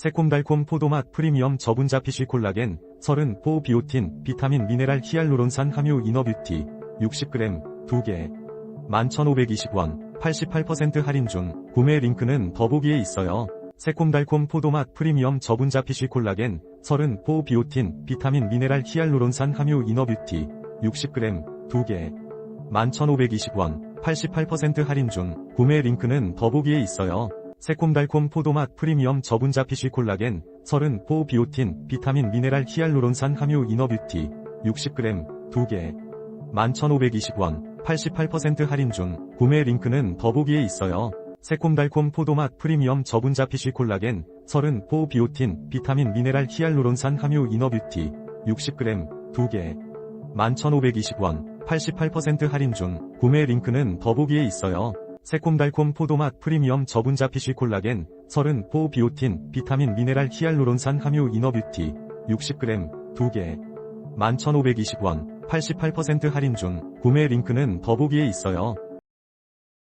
새콤달콤 포도맛 프리미엄 저분자 피쉬 콜라겐, 설은 포 비오틴, 비타민 미네랄 히알루론산 함유 이너뷰티, 60g, 2개. 11,520원, 88% 할인 중, 구매 링크는 더보기에 있어요. 새콤달콤 포도맛 프리미엄 저분자 피쉬 콜라겐, 설은 포 비오틴, 비타민 미네랄 히알루론산 함유 이너뷰티, 60g, 2개. 11,520원, 88% 할인 중, 구매 링크는 더보기에 있어요. 새콤달콤 포도맛 프리미엄 저분자 피쉬 콜라겐, 설은 포 비오틴, 비타민 미네랄 히알루론산 함유 이너뷰티, 60g, 2개. 11,520원, 88% 할인 중, 구매 링크는 더보기에 있어요. 새콤달콤 포도맛 프리미엄 저분자 피쉬 콜라겐, 설은 포 비오틴, 비타민 미네랄 히알루론산 함유 이너뷰티, 60g, 2개. 11,520원, 88% 할인 중, 구매 링크는 더보기에 있어요. 새콤달콤 포도맛 프리미엄 저분자 피쉬 콜라겐, 설은 포 비오틴, 비타민 미네랄 히알루론산 함유 이너뷰티, 60g, 2개. 11,520원, 88% 할인 중, 구매 링크는 더보기에 있어요.